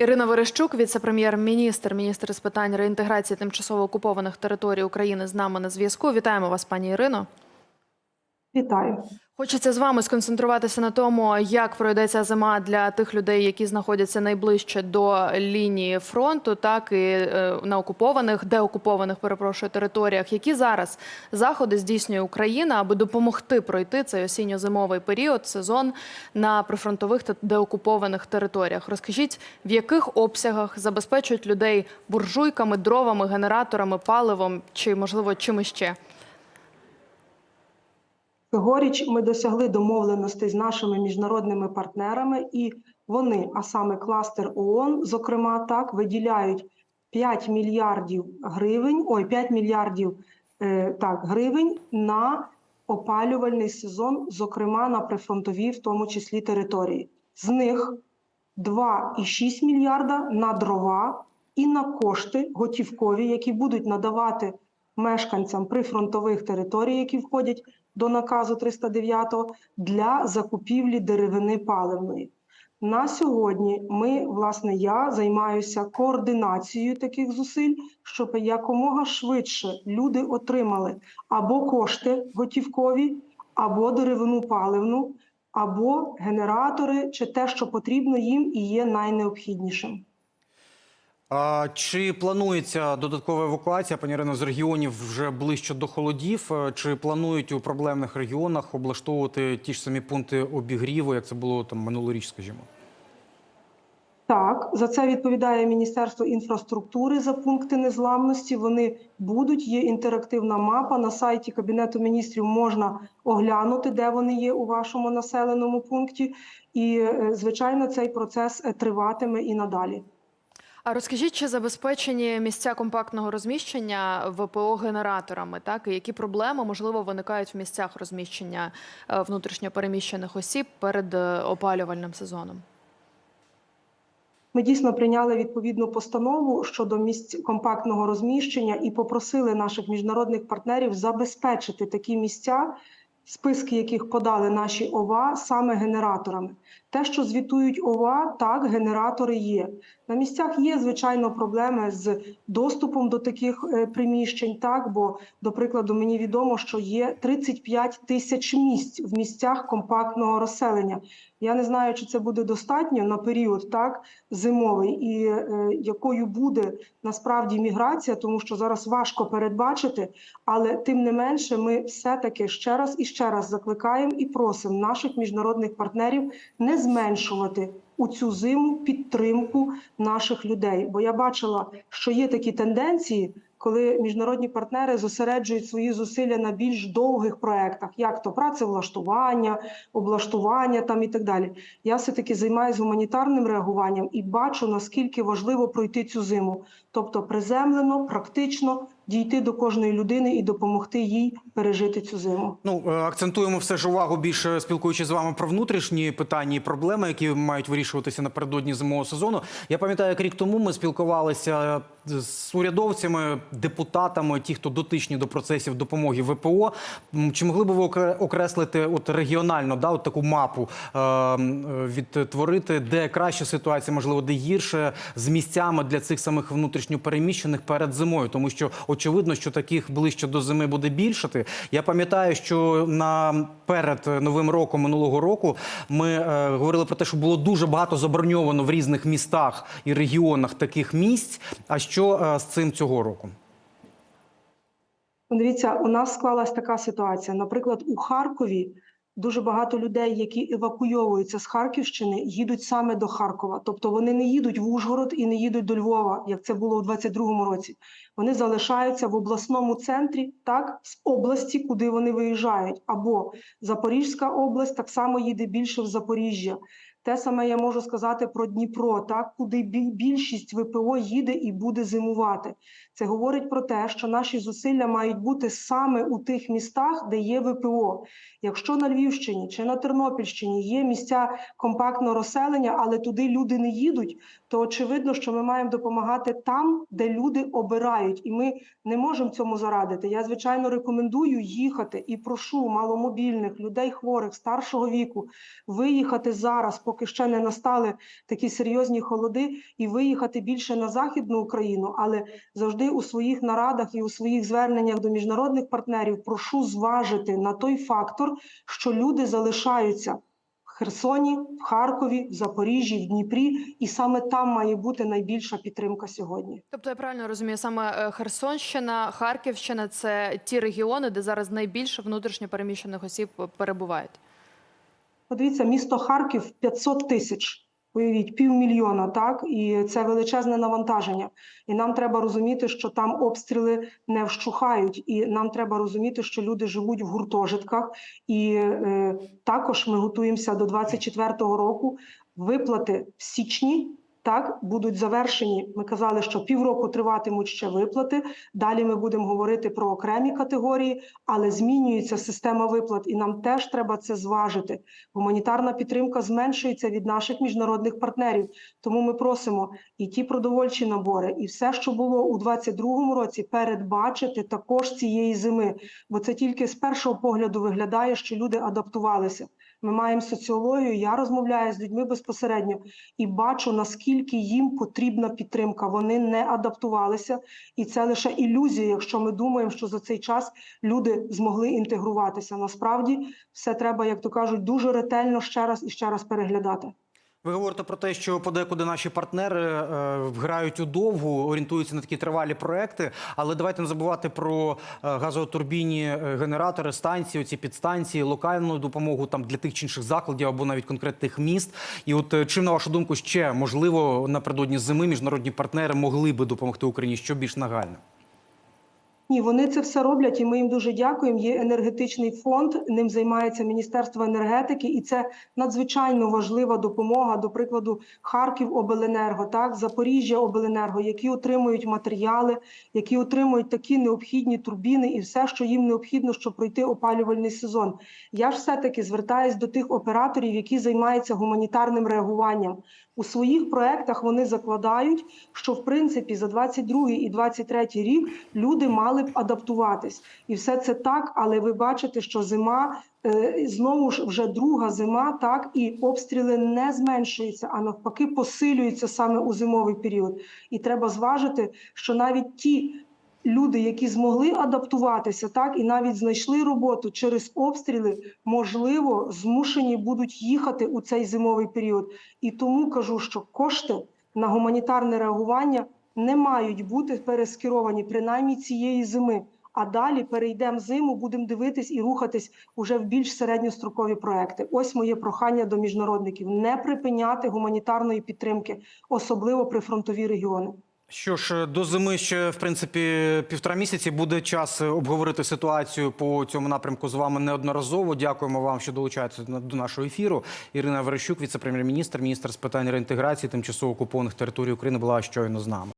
Ірина Верещук, віце-прем'єр-міністр, міністр з питань реінтеграції тимчасово окупованих територій України з нами на зв'язку. Вітаємо вас, пані Ірино. Вітаю. Хочеться з вами сконцентруватися на тому, як пройдеться зима для тих людей, які знаходяться найближче до лінії фронту, так і е, на окупованих, деокупованих, перепрошую, територіях. Які зараз заходи здійснює Україна, аби допомогти пройти цей осінньо-зимовий період, сезон на прифронтових та деокупованих територіях? Розкажіть, в яких обсягах забезпечують людей буржуйками, дровами, генераторами, паливом чи можливо чимось ще? Цьогоріч ми досягли домовленостей з нашими міжнародними партнерами, і вони, а саме кластер ООН, зокрема, так виділяють 5 мільярдів гривень, ой, 5 мільярдів е, так, гривень на опалювальний сезон, зокрема на прифронтові, в тому числі території. З них 2,6 мільярда на дрова і на кошти готівкові, які будуть надавати мешканцям прифронтових територій, які входять до наказу 309 для закупівлі деревини паливної. На сьогодні ми, власне, я займаюся координацією таких зусиль, щоб якомога швидше люди отримали або кошти готівкові, або деревину паливну, або генератори, чи те, що потрібно їм і є найнеобхіднішим. А чи планується додаткова евакуація, пані Ірино, з регіонів вже ближче до холодів? Е, Чи планують у проблемних регіонах облаштовувати ті ж самі пункти обігріву, як це було там минулоріч, скажімо? Так, за це відповідає Міністерство інфраструктури за пункти незламності. Вони будуть. Є інтерактивна мапа на сайті Кабінету міністрів. Можна оглянути, де вони є у вашому населеному пункті, і е, звичайно, цей процес е, триватиме і надалі. А розкажіть, чи забезпечені місця компактного розміщення ВПО генераторами? Так і які проблеми можливо виникають в місцях розміщення е, внутрішньопереміщених осіб перед е, опалювальним сезоном? Ми дійсно прийняли відповідну постанову щодо місць компактного розміщення і попросили наших міжнародних партнерів забезпечити такі місця, списки яких подали наші ОВА, саме генераторами. Те, що звітують ОВА, так, генератори є. На місцях є, звичайно, проблеми з доступом до таких е, приміщень, так, бо, до прикладу, мені відомо, що є 35 тисяч місць в місцях компактного розселення. Я не знаю, чи це буде достатньо на період так зимовий, і е, якою буде насправді міграція, тому що зараз важко передбачити. Але тим не менше, ми все-таки ще раз і ще раз закликаємо і просимо наших міжнародних партнерів не зменшувати у цю зиму підтримку наших людей. Бо я бачила, що є такі тенденції, коли міжнародні партнери зосереджують свої зусилля на більш довгих проектах, як то працевлаштування, облаштування там і так далі. Я все таки займаюся гуманітарним реагуванням і бачу наскільки важливо пройти цю зиму, тобто приземлено, практично дійти до кожної людини і допомогти їй пережити цю зиму. Ну е, акцентуємо все ж увагу більше спілкуючись з вами про внутрішні питання і проблеми, які мають вирішуватися напередодні зимового сезону. Я пам'ятаю, як рік тому ми спілкувалися з урядовцями, депутатами, ті, хто дотичні до процесів допомоги ВПО. Чи могли б ви окре- окреслити от регіонально, да, от таку мапу е, відтворити, де краща ситуація, можливо, де гірше з місцями для цих самих внутрішньопереміщених перед зимою, тому що очевидно, що таких ближче до зими буде більшати. Я пам'ятаю, що на перед новим роком минулого року ми е, говорили про те, що було дуже багато заброньовано в різних містах і регіонах таких місць. А що е, з цим цього року? Дивіться, у нас склалась така ситуація. Наприклад, у Харкові дуже багато людей, які евакуйовуються з Харківщини, їдуть саме до Харкова. Тобто вони не їдуть в Ужгород і не їдуть до Львова, як це було у 22-му році. Вони залишаються в обласному центрі, так, з області, куди вони виїжджають. Або Запорізька область так само їде більше в Запоріжжя. Те саме я можу сказати про Дніпро, так куди більшість ВПО їде і буде зимувати. Це говорить про те, що наші зусилля мають бути саме у тих містах, де є ВПО. Якщо на Львівщині чи на Тернопільщині є місця компактного розселення, але туди люди не їдуть, то очевидно, що ми маємо допомагати там, де люди обирають, і ми не можемо цьому зарадити. Я звичайно рекомендую їхати і прошу маломобільних людей, хворих старшого віку, виїхати зараз, поки ще не настали такі серйозні холоди, і виїхати більше на західну Україну, але завжди у своїх нарадах і у своїх зверненнях до міжнародних партнерів прошу зважити на той фактор, що люди залишаються Херсоні, в Харкові, в Запоріжжі, в Дніпрі, і саме там має бути найбільша підтримка сьогодні. Тобто я правильно розумію, саме е, Херсонщина, Харківщина це ті регіони, де зараз найбільше внутрішньо переміщених осіб перебувають. Подивіться, місто Харків 500 тисяч. Уявіть, півмільйона, так і це величезне навантаження. І нам треба розуміти, що там обстріли не вщухають, і нам треба розуміти, що люди живуть в гуртожитках. І е, також ми готуємося до 24-го року. Виплати в січні так будуть завершені. Ми казали, що півроку триватимуть ще виплати. Далі ми будемо говорити про окремі категорії, але змінюється система виплат, і нам теж треба це зважити. Гуманітарна підтримка зменшується від наших міжнародних партнерів. Тому ми просимо і ті продовольчі набори, і все, що було у 2022 році, передбачити також цієї зими. Бо це тільки з першого погляду виглядає, що люди адаптувалися. Ми маємо соціологію. Я розмовляю з людьми безпосередньо і бачу наскільки їм потрібна підтримка. Вони не адаптувалися, і це лише ілюзія, якщо ми думаємо, що за цей час люди змогли інтегруватися. Насправді все треба, як то кажуть, дуже ретельно ще раз і ще раз переглядати. Ви говорите про те, що подекуди наші партнери е, грають у довгу, орієнтуються на такі тривалі проекти. Але давайте не забувати про е, газотурбійні е, генератори, станції, ці підстанції, локальну допомогу там для тих чи інших закладів або навіть конкретних міст. І от е, чим на вашу думку ще можливо напередодні зими міжнародні партнери могли би допомогти Україні, що більш нагальне? Ні, вони це все роблять, і ми їм дуже дякуємо. Є енергетичний фонд, ним займається Міністерство енергетики, і це надзвичайно важлива допомога. До прикладу, Харків Обленерго, так Запоріжжя Обленерго, які отримують матеріали, які отримують такі необхідні турбіни і все, що їм необхідно, щоб пройти опалювальний сезон. Я ж все таки звертаюсь до тих операторів, які займаються гуманітарним реагуванням. У своїх проектах вони закладають, що в принципі за 22 і 23 рік люди мали б адаптуватись, і все це так. Але ви бачите, що зима е, знову ж вже друга зима, так і обстріли не зменшуються, а навпаки, посилюються саме у зимовий період. І треба зважити, що навіть ті. Люди, які змогли адаптуватися, так і навіть знайшли роботу через обстріли, можливо, змушені будуть їхати у цей зимовий період. І тому кажу, що кошти на гуманітарне реагування не мають бути перескеровані принаймні цієї зими. А далі перейдемо зиму, будемо дивитись і рухатись уже в більш середньострокові проекти. Ось моє прохання до міжнародників: не припиняти гуманітарної підтримки, особливо прифронтові регіони. Що ж, до зими ще в принципі півтора місяці буде час обговорити ситуацію по цьому напрямку з вами неодноразово. Дякуємо вам, що долучаєтеся до нашого ефіру. Ірина Верещук, віце-прем'єр-міністр, міністр з питань реінтеграції тимчасово окупованих територій України, була щойно з нами.